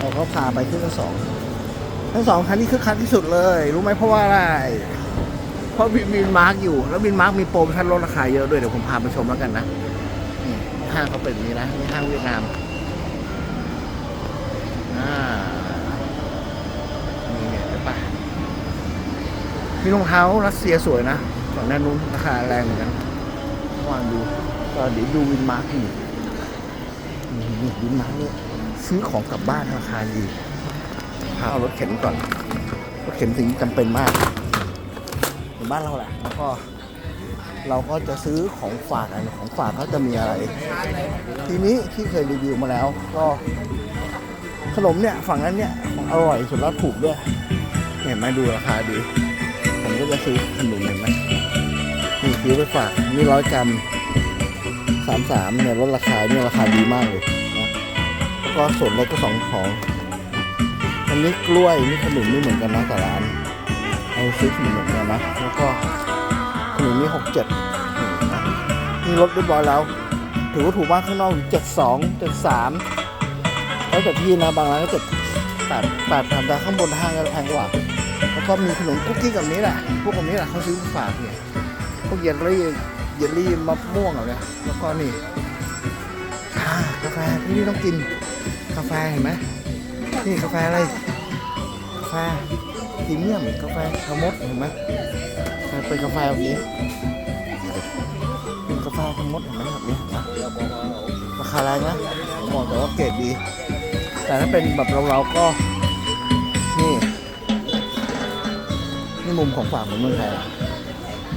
เราก็พาไปขึ้นชั้นสองชั้นสองคันนี้คือคันที่สุดเลย รู้ไหมเพราะว่าอะไร เพราะวินวินมาร์กอยู่ แล้ววินมาร์กมีโปรโมชั่นลดราคาเยอะด้วย เดี๋ยวผมพาไปชมแล้วกันนะนี่ห้างเขาเป็นนี้นะนี่ห้างเวียดนามอ่านี่เนี่ยเห็นปมีรองเท้ารัสเซียสวยนะก่อนหน้านู้นราคาแรงเหมือนกันเมื่อวานดูก็เดี๋ยวดูวินมาร์กอีกวินมาร์กเนี่ย ซื้อของกลับบ้านราคาดีพาเอารถเข็นก่อน รถเข็นสิ่งที่จำเป็นมากในบ้านเราแหละแล้วก็เราก็จะซื้อของฝากอะไรของฝากเขาจะมีอะไร ทีนี้ที่เคยรีวิวมาแล้ว ก็ขนมเนี่ยฝั่งนั้นเนี่ยอร่อยสุดแล้วถูกด้วย เห็นไหมดูราคาดี ผมก็จะซื้อขนมเห็นไหมนี่ซื้อไปฝากนี่ร้อยกรัมสามสามเนี่ยลดราคาเนี่ยราคาดีมากเลย ก็ส่วนลดก็สองของ อันนี้กล้วยนี่ขนมไม่เหมือนกันนะแต่ร้านเอาซื้อขนมเหมือนกันนะแล้วก็ขนมนี้หกเจ็ดนี่ลดเรียบร้อยแล้ว ถือว่าถูกมากข้างนอกเจ็ดสองเจ็ดสามแล้วแต่ที่นะบางร้านก็เจ็ดแปดแปดพันแต่ข้างบนห้างก็แพงกว่าแล้วก็มีขนมคุกกี้กับนี้แหละพวกแบบนี้แหละเขาซื้อมาฝากเนี่ยพวกเยลลี่เยลลี่มะม่วงอะไรแล้วก็นี่ชากาแฟที่นี่ต้องกิน กาแฟเห็นไหมนี่กาแฟอะไรกาแฟพรีเมียมกาแฟชามดเห็นไหมเป็นกาแฟแบบนี้เป็นกาแฟชามดเห็นไหมแบบนี้ราคาแรงนะมบอกแต่ว่าเกรดดี แต่ถ้าเป็นแบบเราเราๆก็นี่นี่มุมของฝากของเมืองไทย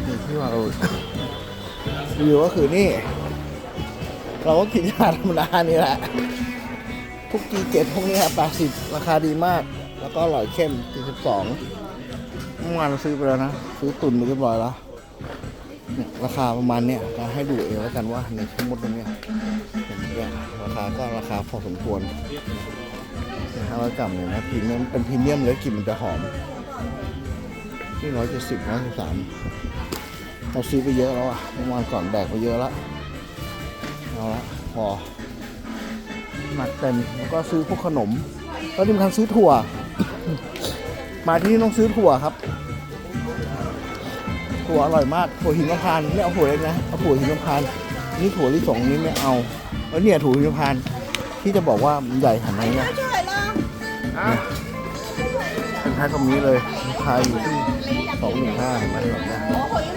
นี่ที่ว่าเราวิวก็คือนี่ เราก็กินยาธรรมดานี่แหละ ทุกจีเจ็ดพวกนี้แปดสิบราคาดีมาก แล้วก็อร่อยเข้ม 42เมื่อวานเราซื้อไปแล้วนะ ซื้อตุนไปเรียบร้อยแล้วเนี่ยราคาประมาณเนี้ยก็ให้ดูเองแล้วกันว่าในทั้งหมดตรงเนี้ยราคาก็ราคาพอสมควรห้าร้อยกรัมเนี่ยนะพรีเมียมเป็นพรีเมียมเลยกลิ่นมันจะหอมที่ร้อยเจ็ดสิบร้อยสิบสามเราซื้อไปเยอะแล้วอะเมื่อวานก่อนแบกไปเยอะล้วเอาละพอ หนักเต็มแล้วก็ซื้อพวกขนมก็ที่สำคัญซื้อถั่ว มาที่นี่ต้องซื้อถั่วครับ ถั่วอร่อยมากถั่วหิมพานต์ไม่เอาถั่วเล็กนะเอาถั่วหิมพานต์นี่ถั่วลิสงนี้ไม่เอาแล้วเนี่ยถั่วหิมพานต์ที่จะบอกว่ามันใหญ่ขนาดไหนเนี่ยเนี่ยเป็นแพ็คแบบนี้เลยราคาอยู่ที่สองหนึ่งห้าเห็นไหมแบบเนี้ยเห็นไหมนี่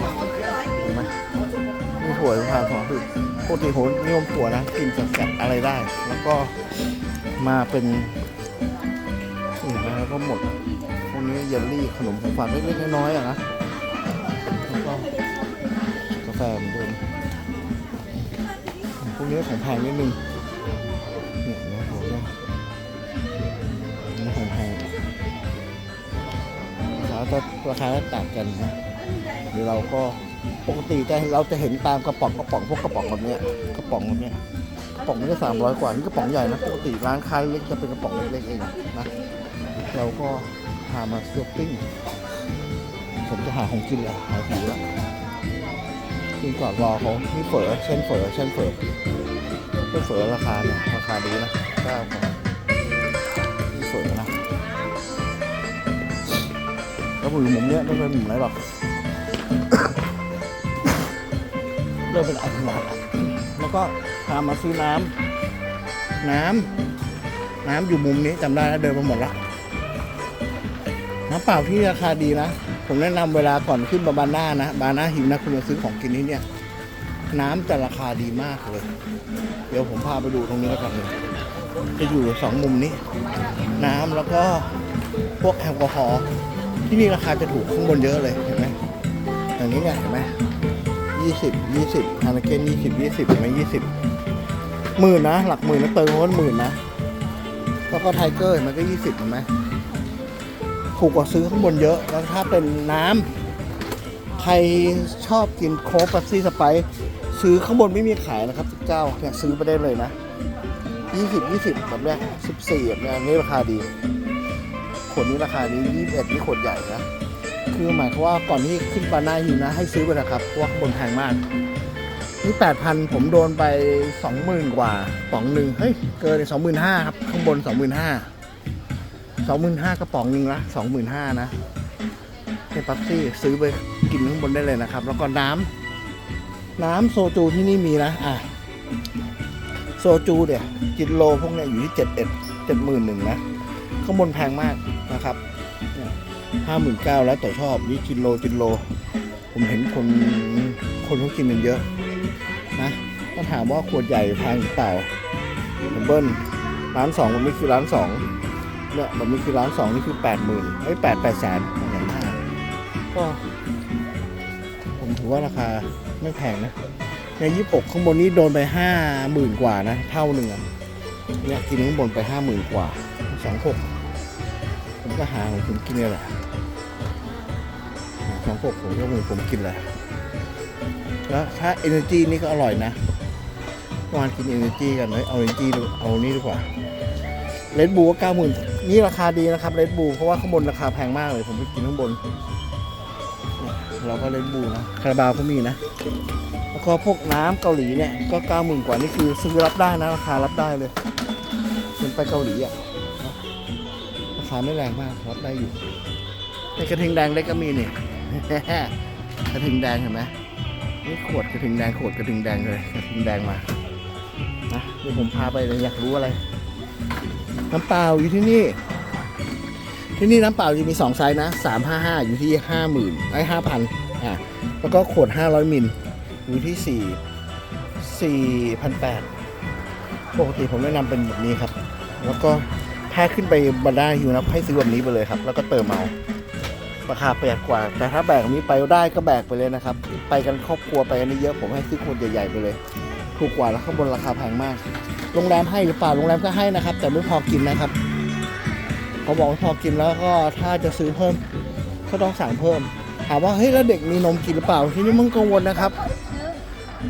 ถั่วหิมพานสองคือปกติผมนิยมถั่วนะกินแสบๆอะไรได้ แล้วก็มาเป็นนี่นะแล้วก็หมดพวกนี้เยลลี่ขนมของฝากเล็กๆน้อยๆอะนะแล้วก็กาแฟเหมือนเดิมพวกนี้ของแพงนิดนึงเนี่ยนะผมเนี่ยนี่ของแพงราคาจะราคาจะต่างกันนะหรือเราก็ ปกติจะเราจะเห็นตามกระป๋องกระป๋องพวกกระป๋องแบบเนี้ยกระป๋องแบบเนี้ยกระป๋องนี้ก็สามร้อยกว่านี่กระป๋องใหญ่นะปกติร้านค้าเล็กจะเป็นกระป๋องเล็กๆเองนะเราก็พามาช้อปปิ้งผมจะหาของกินแหละหาหิวแล้วกินก่อนรอเขานี่เฝอเช่นเฝอเช่นเฝอเช่นเฝอราคาเนี่ยราคาดีนะเก้าพันนี่เฝอนะแล้วหมูหมุมเนี้ยไม่เป็นหมูไหนหรอก เริ่มเป็นอัตโนมัติแล้วก็พามาซื้อน้ำน้ำน้ำอยู่มุมนี้จำได้นะเดินมาหมดละน้ำเปล่าที่ราคาดีนะ ผมแนะนำเวลาก่อนขึ้นมาบาน่านะบาน่าหิวนะคุณมาซื้อของกินที่เนี่ย น้ำจะราคาดีมากเลย เดี๋ยวผมพาไปดูตรงนี้แล้วกันเลยจะอยู่สองมุมนี้ น้ำแล้วก็พวกแอลกอฮอล์ที่นี่ราคาจะถูกข้างบนเยอะเลยเห็นไหมอย่างนี้เนี่ยเห็นไหม ยี่สิบยี่สิบฮานาเกนยี่สิบยี่สิบไหมยี่สิบหมื่นนะ หลักหมื่นนะเติมเขาก็หมื่นนะแล้วก็ไทเกอร์มันก็ยี่สิบเห็นไหมถูกกว่าซื้อข้างบนเยอะแล้วถ้าเป็นน้ำใครชอบกินโค้กปัสซี่สไปซ์ซื้อข้างบนไม่มีขายนะครับสิบเก้าเนี่ยซื้อไปได้เลยนะยี่สิบยี่สิบแบบเนี้ยสิบสี่แบบเนี้ยนนี้ราคาดี ขวดนี้ราคาดียี่สิบเอ็ดนี่ขวดใหญ่นะ คือหมายความว่าก่อนที่ขึ้นปาหน้าหิวนะ ให้ซื้อไปนะครับเพราะว่าข้างบนแพงมาก นี่แปดพันผมโดนไปสองหมื่นกว่าป๋องหนึ่งเฮ้ยเกินสองหมื่นห้าครับ ข้างบนสองหมื่นห้าสองหมื่นห้ากระป๋องหนึ่งละสองหมื่นห้านะเป็นปั๊บซี่ซื้อไปกินข้างบนได้เลยนะครับ แล้วก็น้ำน้ำโซจูที่นี่มีนะอะโซจูเนี่ยกิโลพวกเนี้ยอยู่ที่เจ็ดเอ็ดเจ็ดหมื่นหนึ่งนะข้างบนแพงมากนะครับ ห้าหมื่นเก้าแล้วแต่ชอบนี่กินโลกินโล ผมเห็นคนคนเขากินกันเยอะนะต้องถามว่าขวดใหญ่แพงหรือเปล่าผมเบิ้ลร้านสองมันไม่คือร้านสองเนี่ยมันไม่คือร้านสองนี่คือแปดหมื่นไอ้แปดแปดแสนอย่างห้าก็ ผมถือว่าราคาไม่แพงนะในยี่ปกข้างบนนี้โดนไปห้าหมื่นกว่านะ เท่าหนึ่งอะเนี่ยกินข้างบนไปห้าหมื่นกว่าสองหก ก็หาของผมกินเนี่ยแหละสองหกผมก็มือผมกินแหละแล้วถ้า Energy นี่ก็อร่อยนะเมื่อวานกิน Energy กันเลยเอา Energy ดูเอานี่ดีกว่าเลดบูก็เก้าหมื่นนี่ราคาดีนะครับเลดบูเพราะว่าข้างบนราคาแพงมากเลย ผมไปกินข้างบน เราก็เลดบูนะคาราบาวก็มีนะ แล้วก็พวกน้ำเกาหลีเนี่ยก็เก้าหมื่นกว่านี่คือซื้อรับได้นะราคารับได้เลยเป็นไปเกาหลีอะ นะราคาไม่แรงมากรับได้อยู่ในกระทิงแดงเล็กก็มีนี่ กระทิงแดงเห็นไหมนี่ขวดกระทิงแดงขวดกระทิงแดงเลยกระทิงแดงมานะเดี๋ยวผมพาไปเลยอยากรู้อะไร น้ำเปล่าอยู่ที่นี่ ที่นี่น้ำเปล่าจะมีสองไซส์นะสามห้าห้าอยู่ที่ห้าหมื่นไอ้ห้าพันอะแล้วก็ขวดห้าร้อยมิลอยู่ที่สี่สี่พันแปดปกติผมแนะนำเป็นแบบนี้ครับ แล้วก็ ถ้าขึ้นไปบรรดาฮิวนะให้ซื้อแบบนี้ไปเลยครับ แล้วก็เติมเอาราคาประหยัดกว่า แต่ถ้าแบกนี้ไปได้ก็แบกไปเลยนะครับ ไปกันครอบครัวไปกันเยอะผมให้ซื้อขวดใหญ่ๆไปเลย ถูกกว่าแล้วข้างบนราคาแพงมาก โรงแรมให้หรือเปล่าโรงแรมก็ให้นะครับ แต่ไม่พอกินนะครับเขาบอกไม่พอกินแล้วก็ถ้าจะซื้อเพิ่มก็ต้องสั่งเพิ่ม ถามว่าเฮ้ยแล้วเด็กมีนมกินหรือเปล่าที่นี่มึงกังวลนะครับ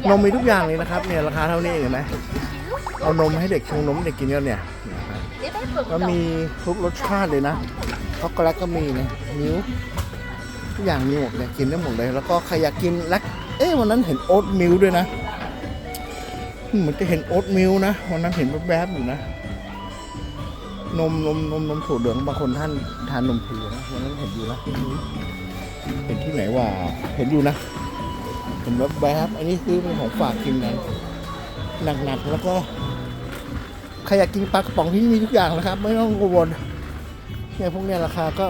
นมมีทุกอย่างเลยนะครับเนี่ยราคาเท่านี้เห็นไหมเอานมให้เด็กชงนมเด็กกินก็เนี่ย นะครับแล้วมีทุกรสชาติเลยนะช็อกโกแลตก็มีนะมิ้วทุกอย่างมีหมดเลยกินได้หมดเลย แล้วก็ใครอยากกินแลคเอ๊ะวันนั้นเห็นโอ๊ตมิลด้วยนะเหมือนจะเห็นโอ๊ตมิลนะวันนั้นเห็นแวบๆอยู่นะนมนมนมนมถั่วเหลืองบางคนท่านทานนมถั่วนะวันนั้นเห็นอยู่นะเห็นที่ไหนว่าเห็นอยู่นะเห็นแวบๆอันนี้คือเป็นของฝากกินกันหนักๆแล้วก็ ใครอยากกินปลากระป๋องที่นี่มีทุกอย่างนะครับ ไม่ต้องกังวลเนี่ยพวกเนี้ยราคาก็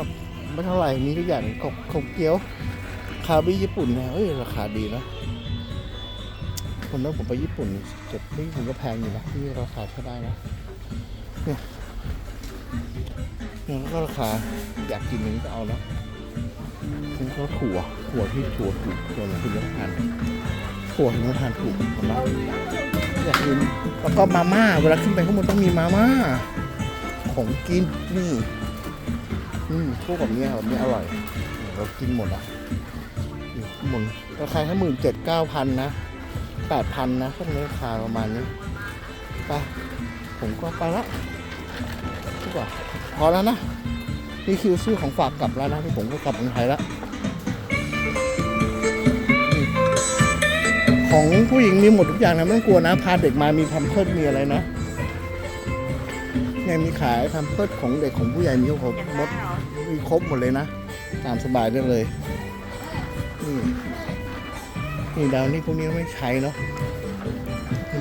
ไม่เท่าไหร่มีทุกอย่างขบขบเกี๊ยว คาบิญี่ปุ่นนี่ยเอ้ยราคาดีนะคนนั้นผมไปญี่ปุ่นเจ็ดที่ผมก็แพงอยู่นะที่ราคาใช้ได้นะเนี่ยเนี่ยแล้วก็ราคาอยากกินนี้ก็เอาแล้วนี่ก็ถั่วถั่วที่ถั่วถูกถั่วคุณจะทานถั่วคุณจะทานถูกหมดแล้ว อยากกินแล้วก็มาม่าเวลาขึ้นไปข้างบนต้องมีมาม่าของกินนี่อืมพวกแบบนี้แบบนี้อร่อยเรากินหมดอะอยู่ข้างบนราคาแค่หมื่นเจ็ดเก้าพันนะแปดพันนะพวกนี้ราคาประมาณนี้ไปผมก็ไปละดีกว่าพอแล้วนะนี่คือซื้อของฝากกลับแล้วนะที่ผมก็กลับเมืองไทยแล้ว ของผู้หญิงมีหมดทุกอย่างนะไม่ต้องกลัวนะ พาเด็กมามีแพมเพิดมีอะไรนะเนี่ยมีขายแพมเพิดของเด็กของผู้ใหญ่มีครบหมดมีครบหมดเลยนะ ตามสบายได้เลยนี่นี่ดาวนี่พวกนี้ไม่ใช้เนาะ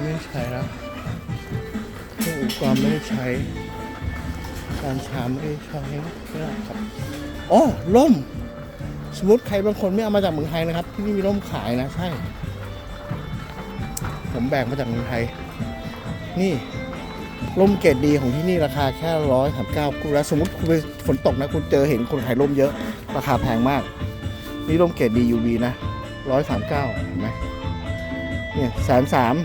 ไม่ใช้แล้วเครื่องอุปกรณ์ไม่ได้ใช้ การชามไม่ได้ใช้นะครับอ๋อล่ม สมมติใครบางคนไม่เอามาจากเมืองไทยนะครับ ที่นี่มีร่มขายนะ ใช่ ผมแบกมาจากเมืองไทย นี่ร่มเกรดดีของที่นี่ราคาแค่ร้อยสามเก้าคุณแล้วสมมติคุณไปฝนตกนะ คุณเจอเห็นคนขายร่มเยอะ ราคาแพงมาก นี่ร่มเกรดดี UV นะร้อยสามเก้าเห็นไหมเนี่ยแสนสาม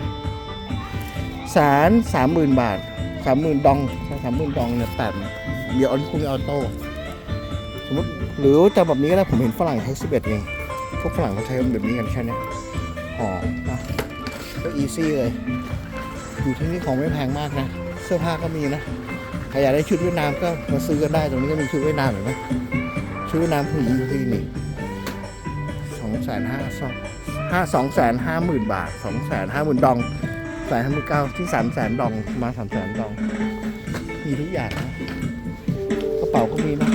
แสนสามหมื่นบาทสามหมื่นดองสามหมื่นดองเนี่ยแปดเดี๋ยวอันคุณมีออโต้สมมติหรือจะแบบนี้ก็ได้ผมเห็นฝรั่งใช้สิบเอ็ดเองพวกฝรั่งเขาใช้แบบนี้กันแค่นี้ห่อนะ ก็อีซี่เลย อยู่ที่นี่ของไม่แพงมากนะ เสื้อผ้าก็มีนะใครอยากได้ชุดเวียดนามก็มาซื้อกันได้ตรงนี้ก็มีชุดเวียดนามเห็นไหมชุดเวียดนามผู้หญิงที่นี่สองแสนห้าสองห้าสองแสนห้าหมื่นบาทสองแสนห้าหมื่นดองแสนห้าหมื่นเก้าที่สามแสนดองมาสามแสนดอง มีทุกอย่างนะกระเป๋าาก็มีนะ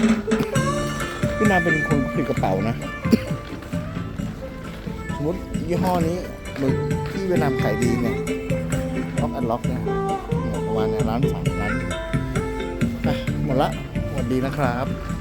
เวียดนามเป็นคนผลิตกระเป๋านะ สมมติยี่ห้อนี้ มือที่เวียดนามขายดีเนี่ยล็อกอันล็อกเนี่ยประมาณเนี่ยร้านสามร้านไปหมดละสวัสดีนะครับ